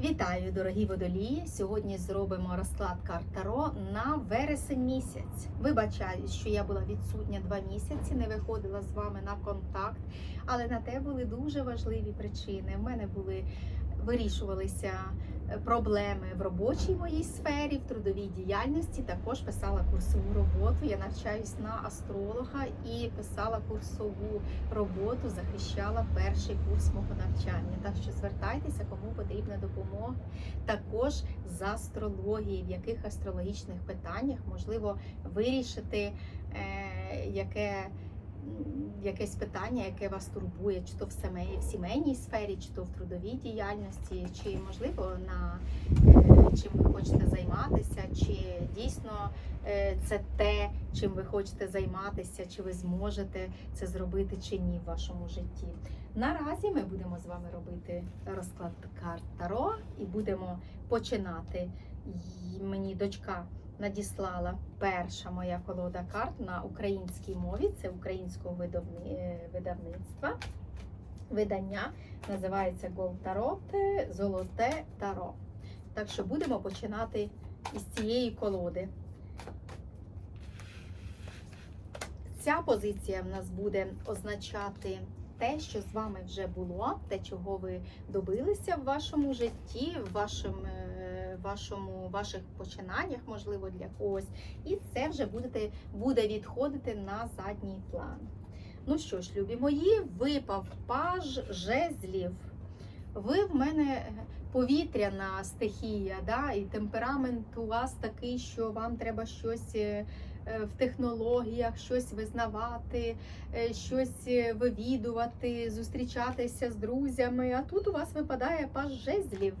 Вітаю, дорогі водолії! Сьогодні зробимо розклад карт Таро на вересень місяць. Вибачаю, що я була відсутня два місяці, не виходила з вами на контакт, але на те були дуже важливі причини. У мене були вирішувалися е, проблеми в робочій моїй сфері, в трудовій діяльності. Також писала курсову роботу. Я навчаюсь на астролога і писала курсову роботу, захищала перший курс мого навчання. Так що звертайтеся, кому потрібна допомога. Також з астрології, в яких астрологічних питаннях можливо вирішити е, яке. Якесь питання, яке вас турбує, чи то в сімей- в сімейній сфері, чи то в трудовій діяльності, чи можливо на е, чим ви хочете займатися, чи дійсно е, це те, чим ви хочете займатися, чи ви зможете це зробити чи ні в вашому житті. Наразі ми будемо з вами робити розклад карт Таро і будемо починати. Мені дочка надіслала перша моя колода карт на українській мові. Це українського е, видавництва. Видання називається Gold Tarot Золоте Таро. Так що будемо починати із цієї колоди. Ця позиція в нас буде означати те, що з вами вже було, те, чого ви добилися в вашому житті, в вашому, е, вашому, ваших починаннях, можливо, для когось. І це вже будете, буде відходити на задній план. Ну що ж, любі мої, випав паж жезлів. Ви в мене повітряна стихія, да? і темперамент у вас такий, що вам треба щось е, е, в технологіях, щось визнавати, е, щось е, вивідувати, зустрічатися з друзями. А тут у вас випадає паж жезлів.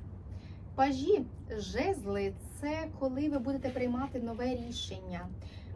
Пажі, жезли це коли ви будете приймати нове рішення.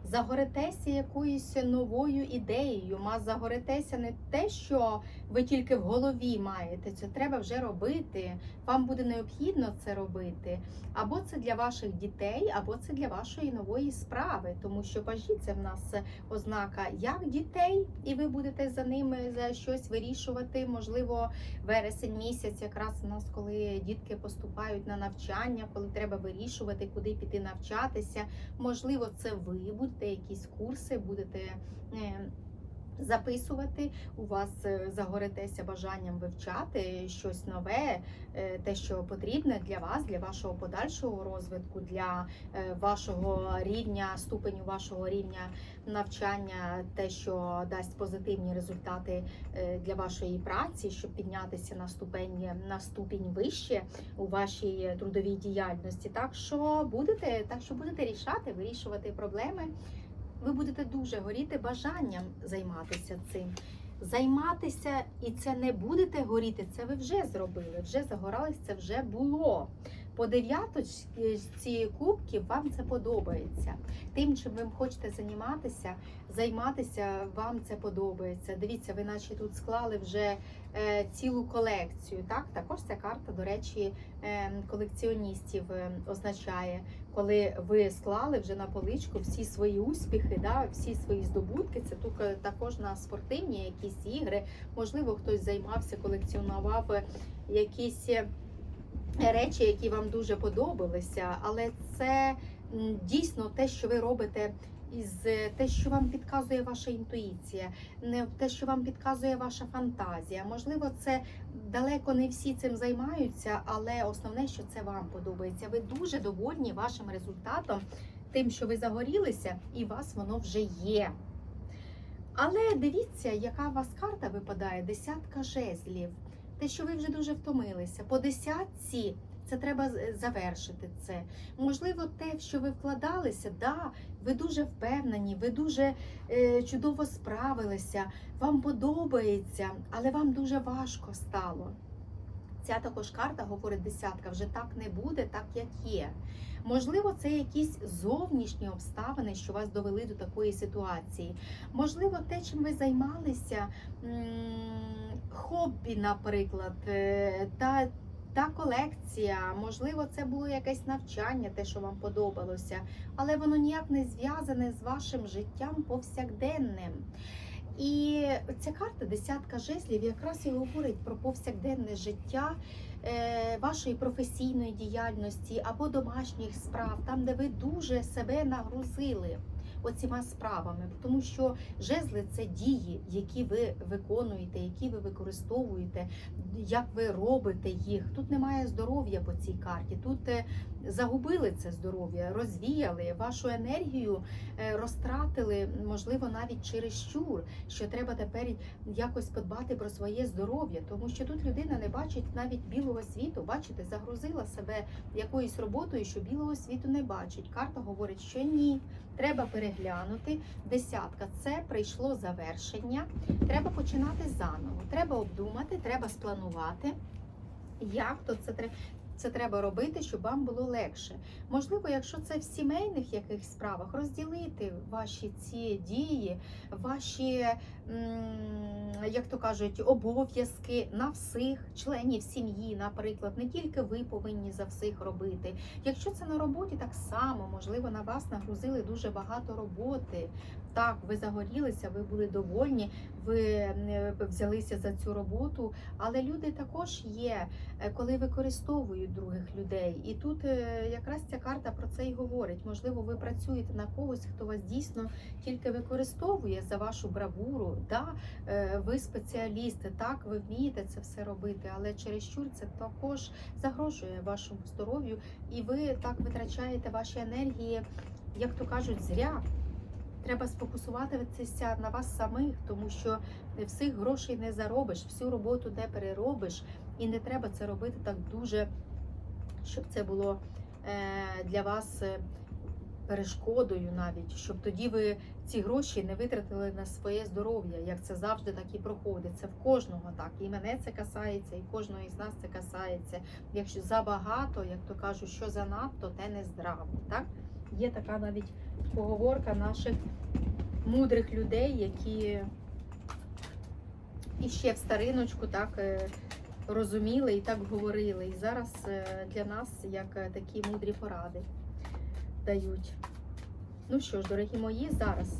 Загоритеся якоюсь новою ідеєю, ма загоритеся не те, що ви тільки в голові маєте, це треба вже робити. Вам буде необхідно це робити. Або це для ваших дітей, або це для вашої нової справи. Тому що пажі в нас ознака як дітей, і ви будете за ними за щось вирішувати. Можливо, вересень місяць, якраз у нас, коли дітки поступають на навчання, коли треба вирішувати, куди піти навчатися. Можливо, це ви будете якісь курси, будете. Записувати у вас е, загоритеся бажанням вивчати щось нове, е, те, що потрібне для вас, для вашого подальшого розвитку, для е, вашого рівня, ступеню вашого рівня навчання, те, що дасть позитивні результати для вашої праці, щоб піднятися на ступень на ступінь вище у вашій трудовій діяльності. Так що будете, так що будете рішати, вирішувати проблеми ви будете дуже горіти бажанням займатися цим. Займатися і це не будете горіти, це ви вже зробили, вже загорались, це вже було. По дев'яточці кубків вам це подобається. Тим, чим ви хочете займатися, займатися, вам це подобається. Дивіться, ви наче тут склали вже е, цілу колекцію. Так, також ця карта, до речі, е, колекціоністів е, означає коли ви склали вже на поличку всі свої успіхи, да, всі свої здобутки. Це тук- також на спортивні якісь ігри. Можливо, хтось займався, колекціонував е, якісь е, речі, які вам дуже подобалися, але це дійсно те, що ви робите. Із е, те, що вам підказує ваша інтуїція, не те, що вам підказує ваша фантазія. Можливо, це далеко не всі цим займаються, але основне, що це вам подобається. Ви дуже довольні вашим результатом, тим, що ви загорілися, і вас воно вже є. Але дивіться, яка у вас карта випадає: десятка жезлів. Те, що ви вже дуже втомилися. По десятці це треба завершити це. Можливо, те, в що ви вкладалися, да, ви дуже впевнені, ви дуже е, чудово справилися, вам подобається, але вам дуже важко стало. Ця також карта говорить десятка, вже так не буде, так як є. Можливо, це якісь зовнішні обставини, що вас довели до такої ситуації. Можливо, те, чим ви займалися, хобі, наприклад, е, та, та колекція, можливо, це було якесь навчання, те, що вам подобалося, але воно ніяк не зв'язане з вашим життям повсякденним. І ця карта, десятка жезлів, якраз і говорить про повсякденне життя, е, вашої професійної діяльності або домашніх справ, там, де ви дуже себе нагрузили оціма справами, тому що жезли це дії, які ви виконуєте, які ви використовуєте, як ви робите їх. Тут немає здоров'я по цій карті. Тут е, загубили це здоров'я, розвіяли вашу енергію, е, розтратили, можливо, навіть через щур, що треба тепер якось подбати про своє здоров'я, тому що тут людина не бачить навіть білого світу. Бачите, загрузила себе якоюсь роботою, що білого світу не бачить. Карта говорить, що ні. Треба переглянути. Десятка це прийшло завершення. Треба починати заново. Треба обдумати, треба спланувати. Як то це треба. Це треба робити, щоб вам було легше. Можливо, якщо це в сімейних якихось справах, розділити ваші ці дії, ваші, як то кажуть, обов'язки на всіх членів сім'ї, наприклад, не тільки ви повинні за всіх робити. Якщо це на роботі, так само можливо на вас нагрузили дуже багато роботи. Так, ви загорілися, ви були довольні, ви взялися за цю роботу, але люди також є, е, коли використовують других людей. І тут е, якраз ця карта про це і говорить. Можливо, ви працюєте на когось, хто вас дійсно тільки використовує за вашу бравуру. Да, е, ви спеціалісти, так, ви вмієте це все робити, але чересчур це також загрожує вашому здоров'ю, і ви так витрачаєте ваші енергії, як то кажуть, зря. Треба сфокусуватися на вас самих, тому що всіх грошей не заробиш, всю роботу не переробиш, і не треба це робити так дуже, щоб це було е, для вас е, перешкодою навіть, щоб тоді ви ці гроші не витратили на своє здоров'я, як це завжди так і проходить. Це в кожного так. І мене це касається, і кожного із нас це касається. Якщо забагато, як то кажуть, що занадто, те не здраво. Так? Є така навіть поговорка наших мудрих людей, які іще в стариночку так е, розуміли і так говорили. І зараз е, для нас як е, такі мудрі поради дають. Ну що ж, дорогі мої, зараз.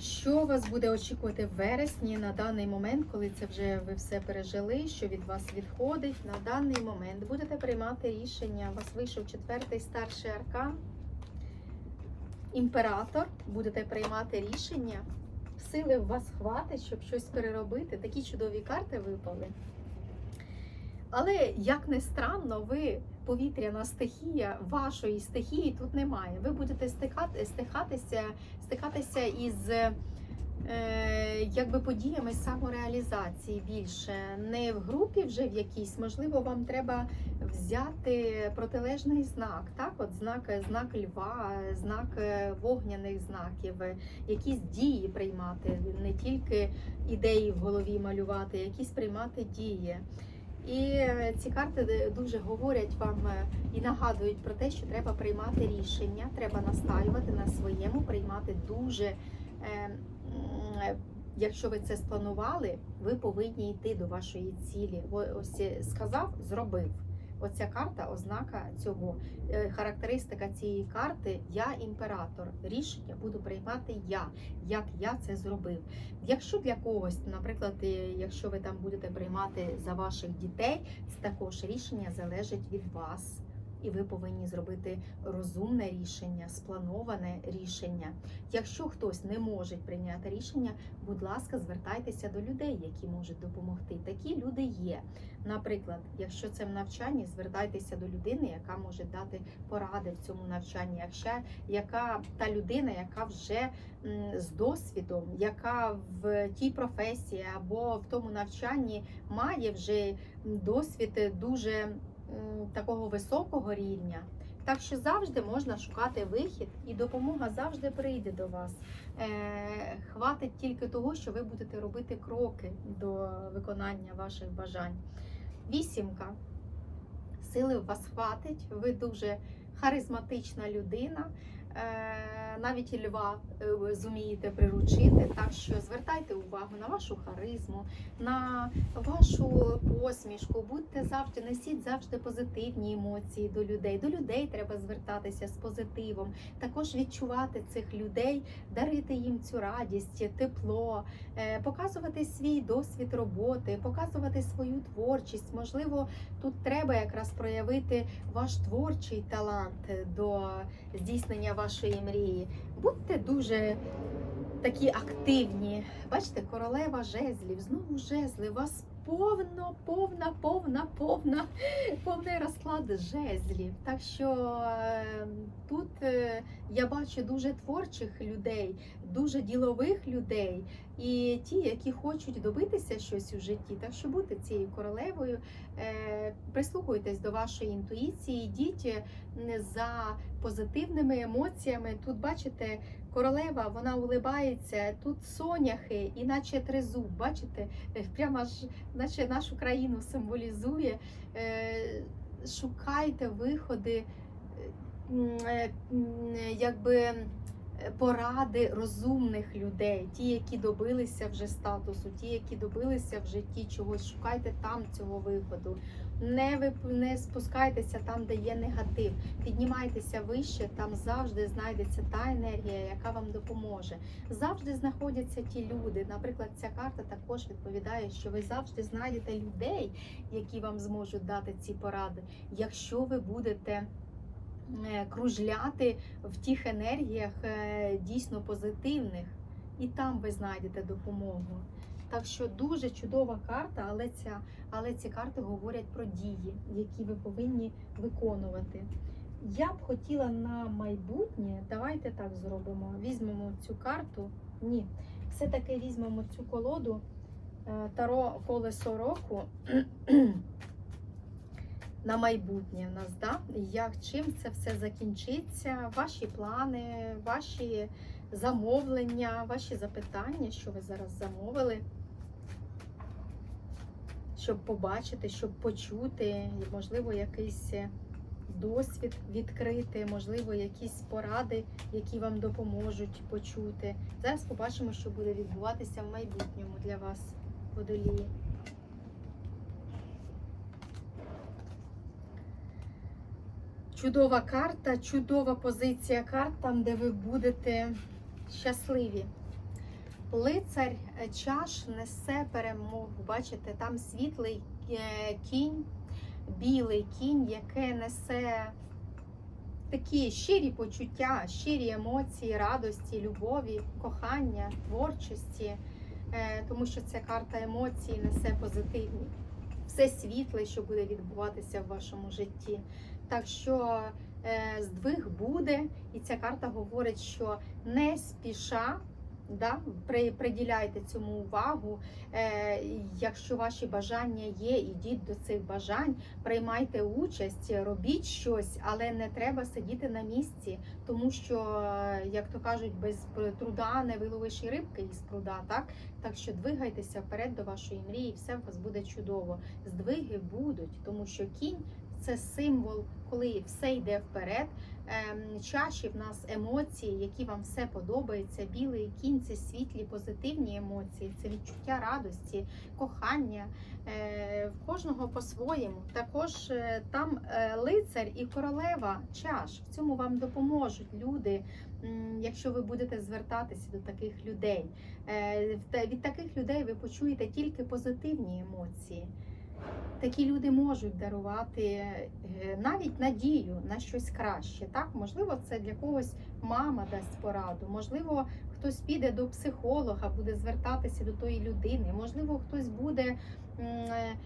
Що вас буде очікувати в вересні на даний момент, коли це вже ви все пережили, що від вас відходить на даний момент? Будете приймати рішення. У вас вийшов четвертий старший аркан. Імператор, будете приймати рішення. Сили в вас хватить, щоб щось переробити. Такі чудові карти випали. Але, як не странно, ви повітряна стихія, вашої стихії тут немає. Ви будете стикати, стикатися, стикатися із якби подіями самореалізації більше. Не в групі вже в якійсь, можливо, вам треба взяти протилежний знак, так? От знак, знак льва, знак е, вогняних знаків, е, якісь дії приймати, не тільки ідеї в голові малювати, якісь приймати дії. І е, ці карти дуже говорять вам е, і нагадують про те, що треба приймати рішення, треба настаювати на своєму, приймати дуже. Е, Якщо ви це спланували, ви повинні йти до вашої цілі. Ось сказав, зробив. Оця карта ознака цього. Е, Характеристика цієї карти я імператор. Рішення буду приймати я, як я це зробив. Якщо для когось, наприклад, е, якщо ви там будете приймати за ваших дітей, це також рішення залежить від вас. І ви повинні зробити розумне рішення, сплановане рішення. Якщо хтось не може прийняти рішення, будь ласка, звертайтеся до людей, які можуть допомогти. Такі люди є. Наприклад, якщо це в навчанні, звертайтеся до людини, яка може дати поради в цьому навчанні. Якщо яка та людина, яка вже з досвідом, яка в тій професії або в тому навчанні має вже досвід дуже такого високого рівня. Так що завжди можна шукати вихід, і допомога завжди прийде до вас. Е, хватить тільки того, що ви будете робити кроки до виконання ваших бажань. Вісімка. Сили у вас хватить, ви дуже харизматична людина. Е, навіть льва е, зумієте приручити. Так що звертайте увагу на вашу харизму, на вашу посмішку. Будьте завжди, несіть завжди позитивні емоції до людей. До людей треба звертатися з позитивом. Також відчувати цих людей, дарити їм цю радість, тепло, е, показувати свій досвід роботи, показувати свою творчість. Можливо, тут треба якраз проявити ваш творчий талант до здійснення вашої мрії. Будьте дуже такі активні. Бачите, королева жезлів, знову жезли. У вас повно, повна, повна, повна, повний розклад жезлів. Так що е, тут е, я бачу дуже творчих людей, дуже ділових людей і ті, які хочуть добитися щось у житті. Так що будьте цією королевою, е, прислухайтесь до вашої інтуїції, йдіть е, за позитивними емоціями. Тут бачите, королева, вона улибається, тут соняхи, іначе тризуб. Бачите, Е, прямо аж наче нашу країну символізує. Шукайте виходи, якби поради розумних людей, ті, які добилися вже статусу, ті, які добилися в житті чогось. Шукайте там цього виходу. Не вип- не спускайтеся там, де є негатив. Піднімайтеся вище, там завжди знайдеться та енергія, яка вам допоможе. Завжди знаходяться ті люди. Наприклад, ця карта також відповідає, що ви завжди знайдете людей, які вам зможуть дати ці поради, якщо ви будете. Е, Кружляти в тих енергіях е, дійсно позитивних, і там ви знайдете допомогу. Так що дуже чудова карта, але ця, але ці карти говорять про дії, які ви повинні виконувати. Я б хотіла на майбутнє, давайте так зробимо. Візьмемо цю карту. Ні, все-таки візьмемо цю колоду е, Таро колесо року на майбутнє в нас, да? Як чим це все закінчиться? Ваші плани, ваші замовлення, ваші запитання, що ви зараз замовили, щоб побачити, щоб почути, можливо, якийсь досвід відкрити, можливо, якісь поради, які вам допоможуть почути. Зараз побачимо, що буде відбуватися в майбутньому для вас, водолії. Чудова карта, чудова позиція карт, там, де ви будете щасливі. Лицар е, чаш несе перемогу. Бачите, там світлий е, кінь, білий кінь, яке несе такі щирі почуття, щирі емоції, радості, любові, кохання, творчості, Е, тому що ця карта емоцій несе позитивні. Все світле, що буде відбуватися в вашому житті. Так що е, здвиг буде, і ця карта говорить, що не спіша. Да, приділяйте цьому увагу. Е, якщо ваші бажання є, ідіть до цих бажань, приймайте участь, робіть щось, але не треба сидіти на місці, тому що, як то кажуть, без труда не виловиш і рибки із пруда. Так так що двигайтеся вперед до вашої мрії, все у вас буде чудово. Здвиги будуть, тому що кінь це символ, коли все йде вперед. Ем, Чаші в нас емоції, які вам все подобається. Білий кінь це світлі, позитивні емоції, це відчуття радості, кохання. Е, В кожного по-своєму. Також е, там е, лицар і королева чаш. В цьому вам допоможуть люди, якщо ви будете звертатися до таких людей. Від таких людей ви почуєте тільки позитивні емоції. Такі люди можуть дарувати е, навіть надію на щось краще. Так, можливо, це для когось мама дасть пораду, можливо, хтось піде до психолога, буде звертатися до тої людини. Можливо, хтось буде, е,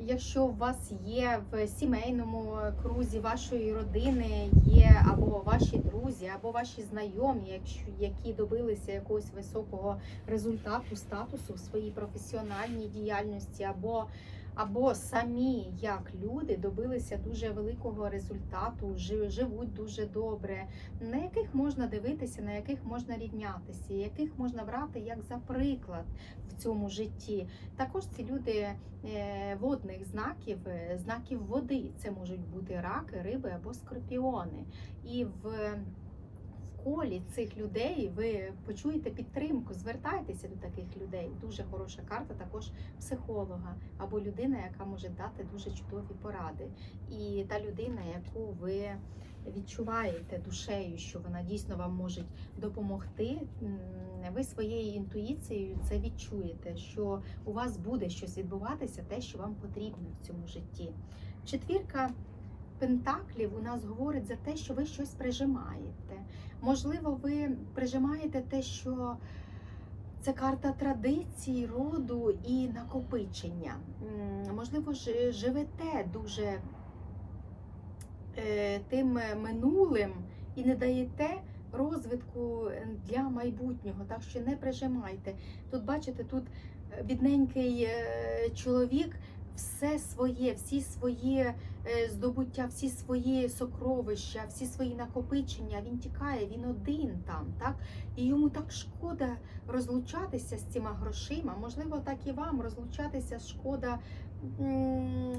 якщо у вас є в сімейному крузі вашої родини, є або ваші друзі, або ваші знайомі, якщо які добилися якогось високого результату, статусу в своїй професіональній діяльності, або або самі як люди добилися дуже великого результату, жи- живуть дуже добре, на яких можна дивитися, на яких можна рівнятися, яких можна брати як за приклад в цьому житті. Також ці люди е, водних знаків, е, знаків води. Це можуть бути раки, риби або скорпіони. І в колі цих людей ви почуєте підтримку, звертайтеся до таких людей. Дуже хороша карта, також психолога або людина, яка може дати дуже чудові поради. І та людина, яку ви відчуваєте душею, що вона дійсно вам може допомогти. Ви своєю інтуїцією це відчуєте, що у вас буде щось відбуватися, те, що вам потрібно в цьому житті. Четвірка пентаклів у нас говорить за те, що ви щось прижимаєте. Можливо, ви прижимаєте те, що це карта традицій, роду і накопичення. Можливо, живете дуже е, тим минулим і не даєте розвитку для майбутнього, так що не прижимайте. Тут бачите, тут е, бідненький е, чоловік. Все своє, всі свої здобуття, всі свої сокровища, всі свої накопичення. Він тікає, він один там, так і йому так шкода розлучатися з цими грошима. Можливо, так і вам розлучатися шкода.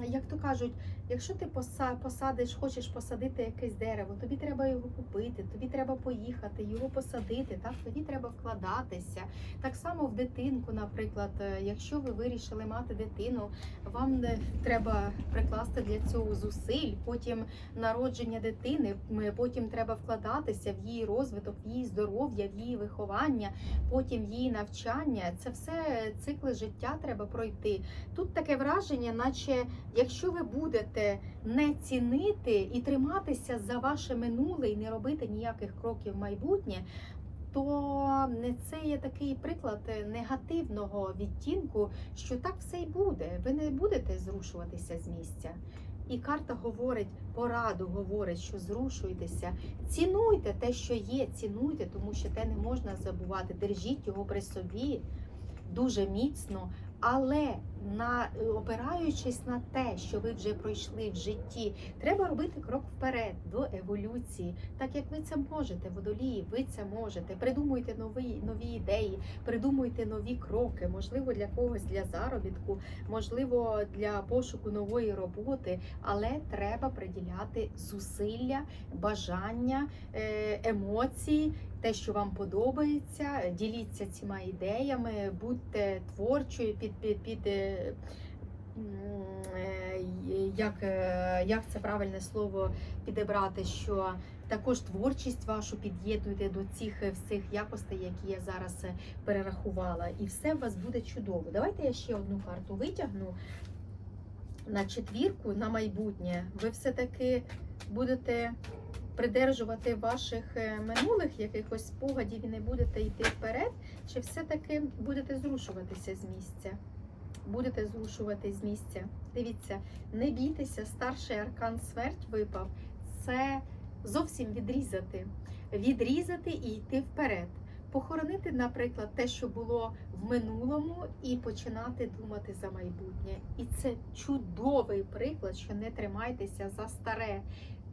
Як то кажуть, якщо ти поса- посадиш, хочеш посадити якесь дерево, тобі треба його купити, тобі треба поїхати, його посадити, так тоді треба вкладатися. Так само в дитинку, наприклад, е, якщо ви вирішили мати дитину, вам не треба прикласти для цього зусиль, потім народження дитини, потім треба вкладатися в її розвиток, в її здоров'я, в її виховання, потім її навчання. Це все цикли життя треба пройти. Тут таке враження, наче якщо ви будете не цінити і триматися за ваше минуле і не робити ніяких кроків в майбутнє. То не це є такий приклад негативного відтінку, що так все й буде. Ви не будете зрушуватися з місця. І карта говорить, пораду говорить, що зрушуйтеся, цінуйте те, що є, цінуйте, тому що те не можна забувати. Держіть його при собі дуже міцно, але на опираючись на те, що ви вже пройшли в житті, треба робити крок вперед до еволюції, так як ви це можете, водолії, ви це можете. Придумуйте нові нові ідеї, придумуйте нові кроки, можливо, для когось для заробітку, можливо, для пошуку нової роботи, але треба приділяти зусилля, бажання, е, емоції, те, що вам подобається. Діліться цими ідеями, будьте творчою під під під. е, е, Як, е, як це правильне слово підібрати, що також творчість вашу під'єднуйте до цих всіх якостей, які я зараз перерахувала, і все у вас буде чудово. Давайте я ще одну карту витягну на четвірку на майбутнє. Ви все-таки будете придержувати ваших е, минулих якихось спогадів і не будете йти вперед, чи все-таки будете зрушуватися з місця? Будете зрушувати з місця. Дивіться, не бійтеся, старший аркан смерть випав. Це зовсім відрізати. Відрізати і йти вперед. Похоронити, наприклад, те, що було в минулому, і починати думати за майбутнє. І це чудовий приклад, що не тримайтеся за старе.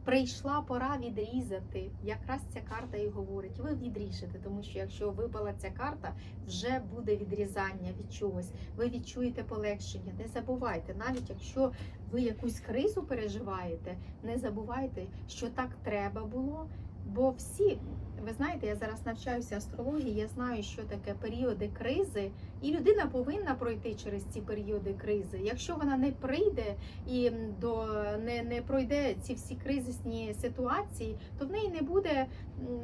Прийшла пора відрізати. Якраз ця карта і говорить: ви відріжете, тому що якщо випала ця карта, вже буде відрізання від чогось. Ви відчуєте полегшення. Не забувайте, навіть якщо ви якусь кризу переживаєте, не забувайте, що так треба було. Бо всі, ви знаєте, я зараз навчаюся астрології, я знаю, що таке періоди кризи, і людина повинна пройти через ці періоди кризи. Якщо вона не прийде і до не, не пройде ці всі кризисні ситуації, то в неї не буде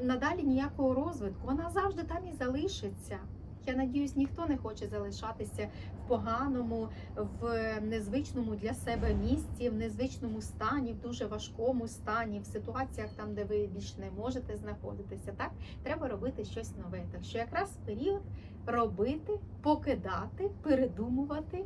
надалі ніякого розвитку. Вона завжди там і залишиться. Я надіюсь, ніхто не хоче залишатися в поганому, в незвичному для себе місці, в незвичному стані, в дуже важкому стані, в ситуаціях там, де ви більше не можете знаходитися. Так треба робити щось нове. Так що якраз період робити, покидати, передумувати.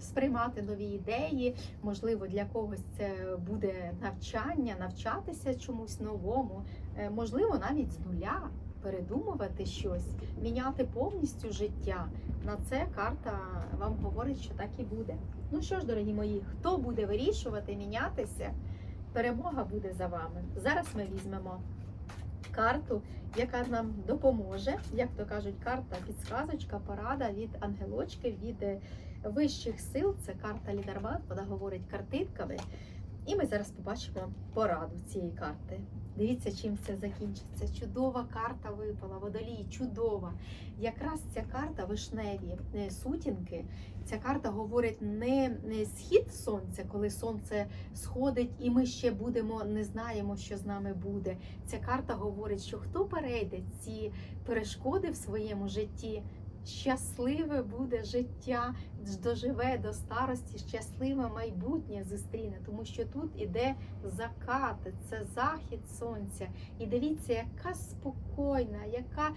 Сприймати нові ідеї, можливо, для когось це буде навчання, навчатися чомусь новому, Е, можливо, навіть з нуля передумувати щось, міняти повністю життя. На це карта вам говорить, що так і буде. Ну що ж, дорогі мої, хто буде вирішувати, мінятися, перемога буде за вами. Зараз ми візьмемо карту, яка нам допоможе, як то кажуть, карта підсказочка, порада від ангелочки, від е, вищих сил. Це карта Лідербат, вона говорить картинками. І ми зараз побачимо пораду цієї карти. Дивіться, чим це закінчиться. Чудова карта випала, водолій, чудова. Якраз ця карта вишневі е, сутінки. Ця карта говорить не, не схід сонця, коли сонце сходить, і ми ще будемо, не знаємо, що з нами буде. Ця карта говорить, що хто перейде ці перешкоди в своєму житті, щасливе буде життя, доживе до старості, щасливе майбутнє зустріне, тому що тут іде закат, це захід сонця. І дивіться, яка спокійна, яка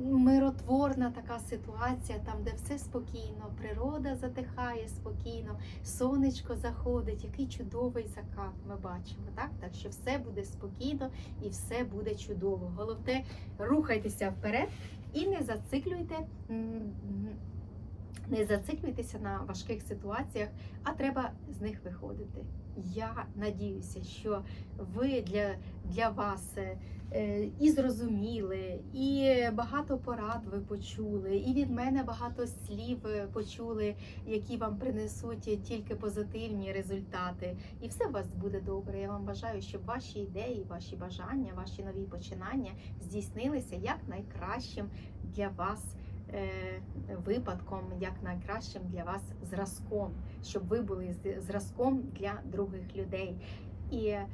миротворна така ситуація, там, де все спокійно, природа затихає спокійно, сонечко заходить, який чудовий закат ми бачимо. Так, так що все буде спокійно і все буде чудово. Головне, рухайтеся вперед і не зациклюйте. Не зациклюйтеся на важких ситуаціях, а треба з них виходити. Я надіюся, що ви для, для вас е, е, і зрозуміли, і багато порад ви почули, і від мене багато слів е, почули, які вам принесуть тільки позитивні результати. І все у вас буде добре. Я вам бажаю, щоб ваші ідеї, ваші бажання, ваші нові починання здійснилися як найкращим для вас випадком, як найкращим для вас зразком, щоб ви були зразком для других людей. І е,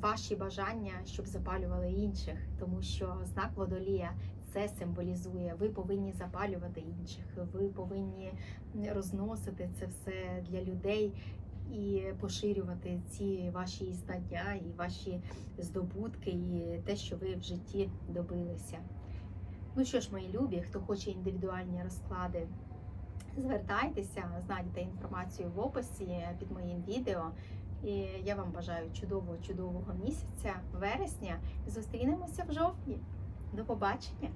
ваші бажання, щоб запалювали інших, тому що знак водолія це символізує. Ви повинні запалювати інших, ви повинні розносити це все для людей і поширювати ці ваші знання і ваші здобутки, і те, що ви в житті добилися. Ну що ж, мої любі, хто хоче індивідуальні розклади, звертайтеся, знайдете інформацію в описі під моїм відео. І я вам бажаю чудового, чудового місяця, вересня. Зустрінемося в жовтні. До побачення!